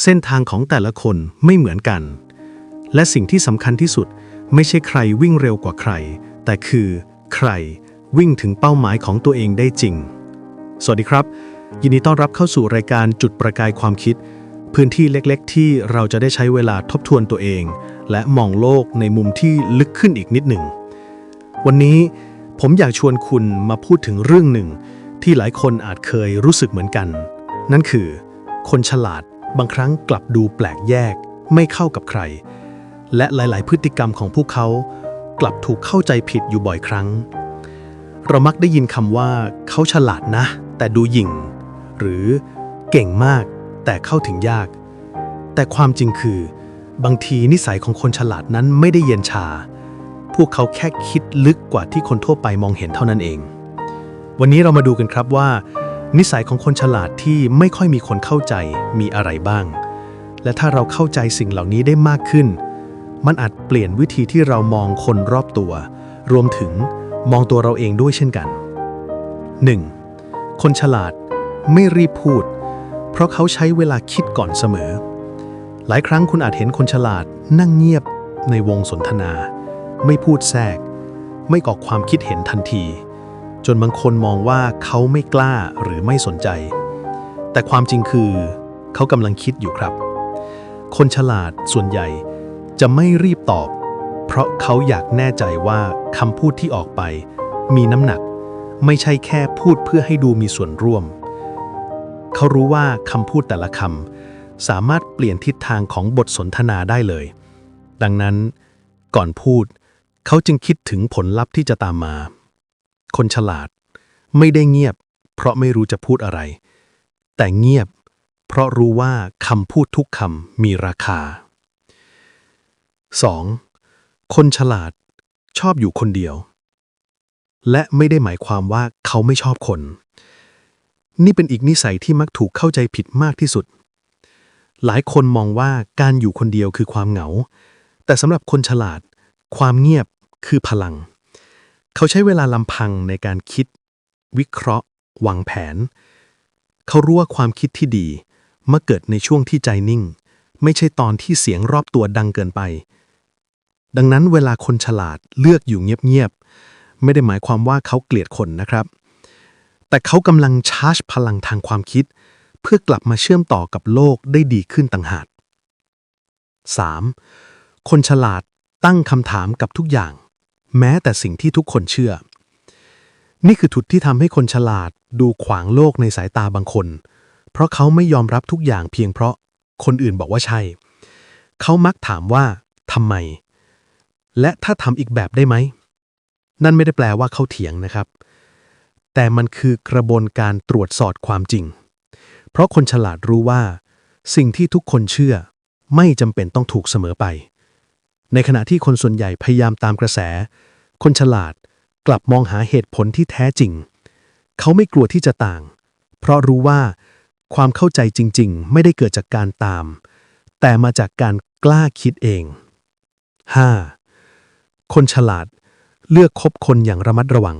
เส้นทางของแต่ละคนไม่เหมือนกัน และสิ่งที่สำคัญที่สุดไม่ใช่ใครวิ่งเร็วกว่าใคร แต่คือ ใครวิ่งถึงเป้าหมายของตัวเองได้จริง สวัสดีครับ ยินดีต้อนรับเข้าสู่รายการจุดประกายความคิด พื้นที่เล็กๆ ที่เราจะได้ใช้เวลาทบทวนตัวเอง และมองโลกในมุมที่ลึกขึ้นอีกนิดหนึ่ง วันนี้ผมอยากชวนคุณมาพูดถึงเรื่องหนึ่ง ที่หลายคนอาจเคยรู้สึกเหมือนกัน นั่นคือ คนฉลาด บางครั้งกลับดูแปลกแยก ไม่เข้ากับใคร และหลาย ๆ พฤติกรรมของพวกเขา กลับถูกเข้าใจผิดอยู่บ่อยครั้ง เรามักได้ยินคำว่า เขาฉลาดนะ แต่ดูหยิ่ง หรือเก่งมากแต่เข้าถึงยาก แต่ความจริงคือ บางทีนิสัยของคนฉลาดนั้นไม่ได้เย็นชา พวกเขาแค่คิดลึกกว่าที่คนทั่วไปมองเห็นเท่านั้นเอง วันนี้เรามาดูกันครับว่า นิสัยของคนฉลาดที่ไม่ค่อยมีคนเข้าใจมีอะไรบ้าง และถ้าเราเข้าใจสิ่งเหล่านี้ได้มากขึ้น มันอาจเปลี่ยนวิธีที่เรามองคนรอบตัว รวมถึงมองตัวเราเองด้วยเช่นกัน 1. คนฉลาดไม่รีบพูด เพราะเขาใช้เวลาคิดก่อนเสมอ หลายครั้งคุณอาจเห็นคนฉลาดนั่งเงียบในวงสนทนา ไม่พูดแทรก ไม่กอกความคิดเห็นทันที จนบางคนมองว่าเขาไม่กล้าหรือไม่สนใจ แต่ความจริงคือ เขากำลังคิดอยู่ครับ คนฉลาดส่วนใหญ่จะไม่รีบตอบ เพราะเขาอยากแน่ใจว่าคำพูดที่ออกไป มีน้ำหนัก ไม่ใช่แค่พูดเพื่อให้ดูมีส่วนร่วม เขารู้ว่าคำพูดแต่ละคำสามารถเปลี่ยนทิศทางของบทสนทนาได้เลย ดังนั้น ก่อนพูด เขาจึงคิดถึงผลลัพธ์ที่จะตามมา คนฉลาด ไม่ได้เงียบ เพราะไม่รู้จะพูดอะไร แต่เงียบ เพราะรู้ว่าคำพูดทุกคำมีราคา 2. คนฉลาดชอบอยู่คนเดียว และไม่ได้หมายความว่าเขาไม่ชอบคน นี่เป็นอีกนิสัยที่มักถูกเข้าใจผิดมากที่สุด หลายคนมองว่าการอยู่คนเดียวคือความเหงา แต่สำหรับคนฉลาด ความเงียบคือพลัง เขาใช้เวลาลำพังในการคิด วิเคราะห์วางแผน เขารู้ว่าความคิดที่ดีมักเกิดในช่วงที่ใจนิ่ง ไม่ใช่ตอนที่เสียงรอบตัวดังเกินไป ดังนั้นเวลาคนฉลาดเลือกอยู่เงียบๆ ไม่ได้หมายความว่าเขาเกลียดคนนะครับ แต่เขากำลังชาร์จพลังทางความคิด เพื่อกลับมาเชื่อมต่อกับโลกได้ดีขึ้นต่างหาก 3. คนฉลาดตั้งคำถามกับทุกอย่าง แม้แต่สิ่งที่ทุกคนเชื่อ นี่คือทุดที่ทำให้คนฉลาดดูขวางโลกในสายตาบางคน เพราะเขาไม่ยอมรับทุกอย่างเพียงเพราะคนอื่นบอกว่าใช่ เขามักถามว่าทำไม และถ้าทำอีกแบบได้ไหม นั่นไม่ได้แปลว่าเขาเถียงนะครับ แต่มันคือกระบวนการตรวจสอบความจริง เพราะคนฉลาดรู้ว่า สิ่งที่ทุกคนเชื่อ ไม่จำเป็นต้องถูกเสมอไป ในขณะที่คนส่วนใหญ่พยายามตามกระแส คนฉลาดกลับมองหาเหตุผลที่แท้จริง เขาไม่กลัวที่จะต่าง เพราะรู้ว่าความเข้าใจจริง ๆ ไม่ได้เกิดจากการตาม แต่มาจากการกล้าคิดเอง 5. คนฉลาดเลือกคบคนอย่างระมัดระวัง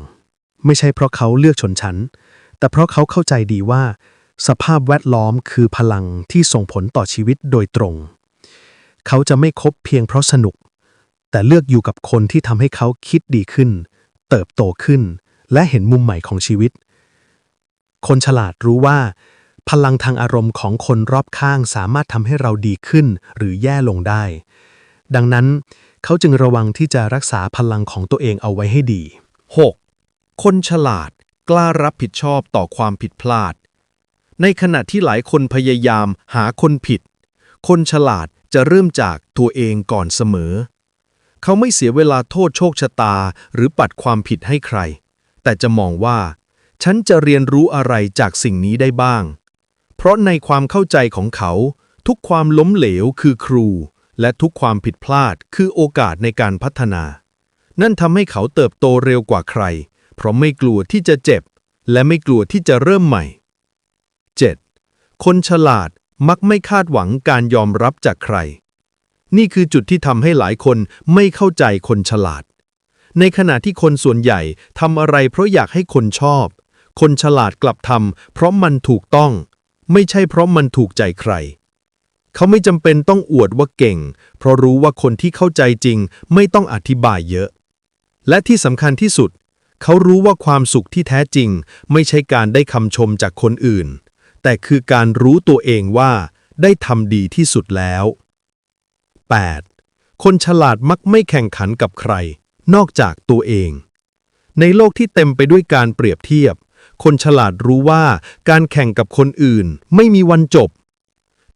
ไม่ใช่เพราะเขาเลือกชนชั้น แต่เพราะเขาเข้าใจดีว่า สภาพแวดล้อมคือพลังที่ส่งผลต่อชีวิตโดยตรง เขาจะไม่คบเพียงเพราะสนุก แต่เลือกอยู่กับคนที่ทำให้เขาคิดดีขึ้น เติบโตขึ้น และเห็นมุมใหม่ของชีวิต คนฉลาดรู้ว่า พลังทางอารมณ์ของคนรอบข้างสามารถทำให้เราดีขึ้นหรือแย่ลงได้ ดังนั้น เขาจึงระวังที่จะรักษาพลังของตัวเองเอาไว้ให้ดี 6. คนฉลาดกล้ารับผิดชอบต่อความผิดพลาด ในขณะที่หลายคนพยายามหาคนผิด คนฉลาด จะเริ่มจากตัวเองก่อนเสมอ เขาไม่เสียเวลาโทษโชคชะตาหรือปัดความผิดให้ใคร แต่จะมองว่า ฉันจะเรียนรู้อะไรจากสิ่งนี้ได้บ้าง เพราะในความเข้าใจของเขา ทุกความล้มเหลวคือครู และทุกความผิดพลาดคือโอกาสในการพัฒนา นั่นทำให้เขาเติบโตเร็วกว่าใคร เพราะไม่กลัวที่จะเจ็บ และไม่กลัวที่จะเริ่มใหม่ 7. คนฉลาด มักไม่คาดหวังการยอมรับจากใคร นี่คือจุดที่ทำให้หลายคนไม่เข้าใจคนฉลาด ในขณะที่คนส่วนใหญ่ทำอะไรเพราะอยากให้คนชอบ คนฉลาดกลับทำเพราะมันถูกต้อง ไม่ใช่เพราะมันถูกใจใคร เขาไม่จำเป็นต้องอวดว่าเก่ง เพราะรู้ว่าคนที่เข้าใจจริงไม่ต้องอธิบายเยอะ และที่สำคัญที่สุด เขารู้ว่าความสุขที่แท้จริง ไม่ใช่การได้คำชมจากคนอื่น แต่คือการรู้ตัวเองว่าได้ทำดีที่สุดแล้ว 8. คนฉลาดมักไม่แข่งขันกับใคร นอกจากตัวเอง ในโลกที่เต็มไปด้วยการเปรียบเทียบ คนฉลาดรู้ว่าการแข่งกับคนอื่นไม่มีวันจบ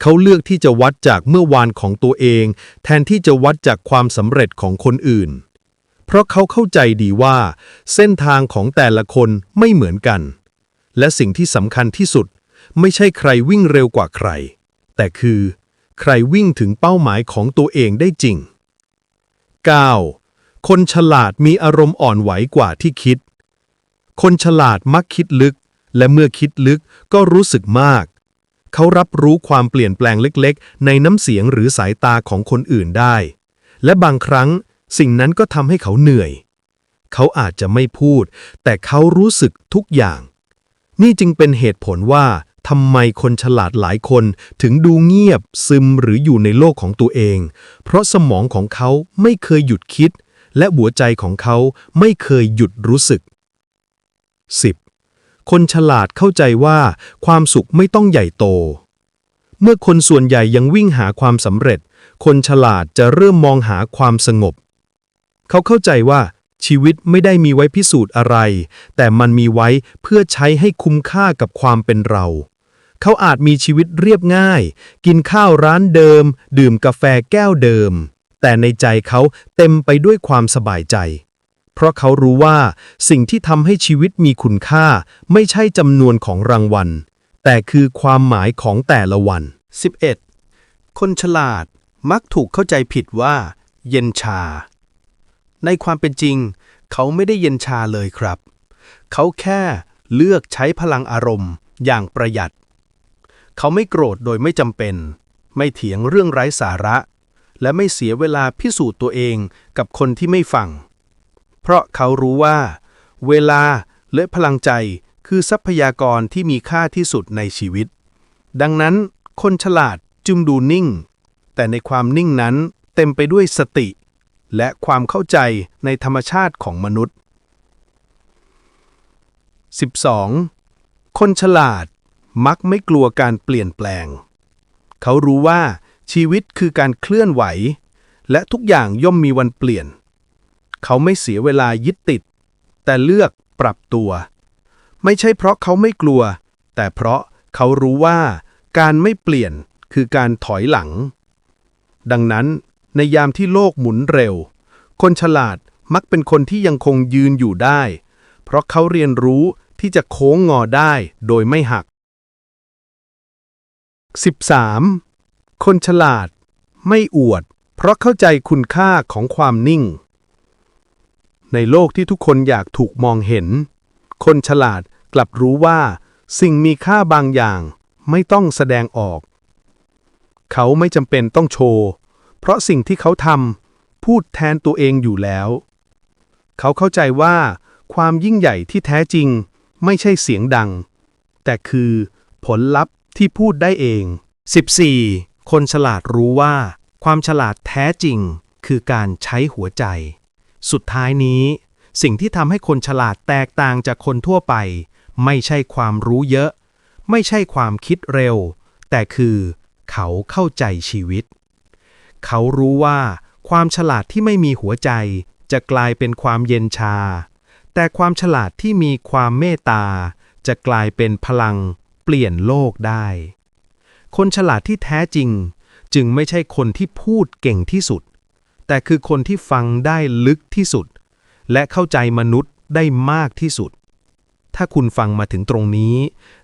เขาเลือกที่จะวัดจากเมื่อวานของตัวเอง แทนที่จะวัดจากความสำเร็จของคนอื่น เพราะเขาเข้าใจดีว่า เส้นทางของแต่ละคนไม่เหมือนกัน และสิ่งที่สำคัญที่สุด ไม่ใช่ใครวิ่งเร็วกว่าใคร แต่คือ ใครวิ่งถึงเป้าหมายของตัวเองได้จริง 9. คนฉลาดมีอารมณ์อ่อนไหวกว่าที่คิด คนฉลาดมักคิดลึก และเมื่อคิดลึกก็รู้สึกมาก เขารับรู้ความเปลี่ยนแปลงเล็กๆ ในน้ำเสียงหรือสายตาของคนอื่นได้ และบางครั้งสิ่งนั้นก็ทำให้เขาเหนื่อย เขาอาจจะไม่พูด แต่เขารู้สึกทุกอย่าง นี่จึงเป็นเหตุผลว่า ทำไมคนฉลาดหลายคนถึงดูเงียบซึมหรืออยู่ในโลกของตัวเอง เพราะสมองของเขาไม่เคยหยุดคิด และหัวใจของเขาไม่เคยหยุดรู้สึก 10. คนฉลาดเข้าใจว่าความสุขไม่ต้องใหญ่โต เมื่อคนส่วนใหญ่ยังวิ่งหาความสำเร็จ คนฉลาดจะเริ่มมองหาความสงบ เขาเข้าใจว่าชีวิตไม่ได้มีไว้พิสูจน์อะไร แต่มันมีไว้เพื่อใช้ให้คุ้มค่ากับความเป็นเรา เขาอาจมีชีวิตเรียบง่าย กินข้าวร้านเดิม ดื่มกาแฟแก้วเดิม แต่ในใจเขาเต็มไปด้วยความสบายใจ เพราะเขารู้ว่า สิ่งที่ทำให้ชีวิตมีคุณค่า ไม่ใช่จำนวนของรางวัล แต่คือความหมายของแต่ละวัน 11. คนฉลาดมักถูกเข้าใจผิดว่า เย็นชา ในความเป็นจริง เขาไม่ได้เย็นชาเลยครับ เขาแค่เลือกใช้พลังอารมณ์อย่างประหยัด เขาไม่โกรธโดยไม่จำเป็น ไม่เถียงเรื่องไร้สาระ และไม่เสียเวลาพิสูจน์ตัวเองกับคนที่ไม่ฟัง เพราะเขารู้ว่า เวลาและพลังใจคือทรัพยากรที่มีค่าที่สุดในชีวิต ดังนั้นคนฉลาดจึงดูนิ่ง แต่ในความนิ่งนั้นเต็มไปด้วยสติ และความเข้าใจในธรรมชาติของมนุษย์ 12. คนฉลาด มักไม่กลัวการเปลี่ยนแปลง เขารู้ว่าชีวิตคือการเคลื่อนไหว และทุกอย่างย่อมมีวันเปลี่ยน เขาไม่เสียเวลายึดติด แต่เลือกปรับตัว ไม่ใช่เพราะเขาไม่กลัว แต่เพราะเขารู้ว่าการไม่เปลี่ยนคือการถอยหลัง ดังนั้นในยามที่โลกหมุนเร็ว คนฉลาดมักเป็นคนที่ยังคงยืนอยู่ได้ เพราะเขาเรียนรู้ที่จะโค้งงอได้โดยไม่หัก 13. คนฉลาด ไม่อวด เพราะเข้าใจคุณค่าของความนิ่ง ในโลกที่ทุกคนอยากถูกมองเห็น คนฉลาดกลับรู้ว่า สิ่งมีค่าบางอย่าง ไม่ต้องแสดงออก เขาไม่จำเป็นต้องโชว์ เพราะสิ่งที่เขาทำพูดแทนตัวเองอยู่แล้ว เขาเข้าใจว่า ความยิ่งใหญ่ที่แท้จริง ไม่ใช่เสียงดัง แต่คือผลลัพธ์ ที่พูดได้เอง 14. คนฉลาดรู้ว่า ความฉลาดแท้จริง คือการใช้หัวใจ สุดท้ายนี้ สิ่งที่ทำให้คนฉลาดแตกต่างจากคนทั่วไป ไม่ใช่ความรู้เยอะ ไม่ใช่ความคิดเร็ว แต่คือเขาเข้าใจชีวิต เขารู้ว่าความฉลาดที่ไม่มีหัวใจ จะกลายเป็นความเย็นชา แต่ความฉลาดที่มีความเมตตา จะกลายเป็นพลัง เปลี่ยนโลกได้ คนฉลาดที่แท้จริง จึงไม่ใช่คนที่พูดเก่งที่สุด แต่คือคนที่ฟังได้ลึกที่สุด และเข้าใจมนุษย์ได้มากที่สุด ถ้าคุณฟังมาถึงตรงนี้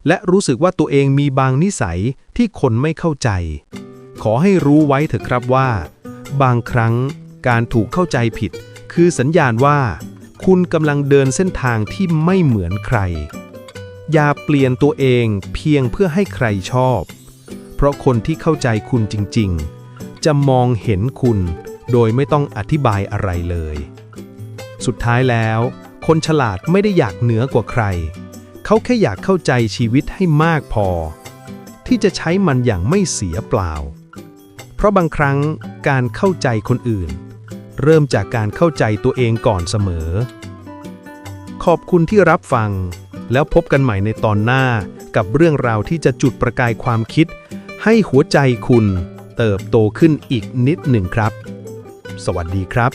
และรู้สึกว่าตัวเองมีบางนิสัยที่คนไม่เข้าใจ ขอให้รู้ไว้เถอะครับว่า บางครั้งการถูกเข้าใจผิด คือสัญญาณว่า คุณกำลังเดินเส้นทางที่ไม่เหมือนใคร อย่าเปลี่ยนตัวเองเพียงเพื่อให้ใครชอบ เพราะคนที่เข้าใจคุณจริง ๆ จะมองเห็นคุณ โดยไม่ต้องอธิบายอะไรเลย สุดท้ายแล้ว คนฉลาดไม่ได้อยากเหนือกว่าใคร เขาแค่อยากเข้าใจชีวิตให้มากพอ ที่จะใช้มันอย่างไม่เสียเปล่า เพราะบางครั้งการเข้าใจคนอื่น เริ่มจากการเข้าใจตัวเองก่อนเสมอ ขอบคุณที่รับฟัง แล้วพบกันใหม่ในตอนหน้า กับเรื่องราวที่จะจุดประกายความคิด ให้หัวใจคุณเติบโตขึ้นอีกนิดหนึ่งครับ สวัสดีครับ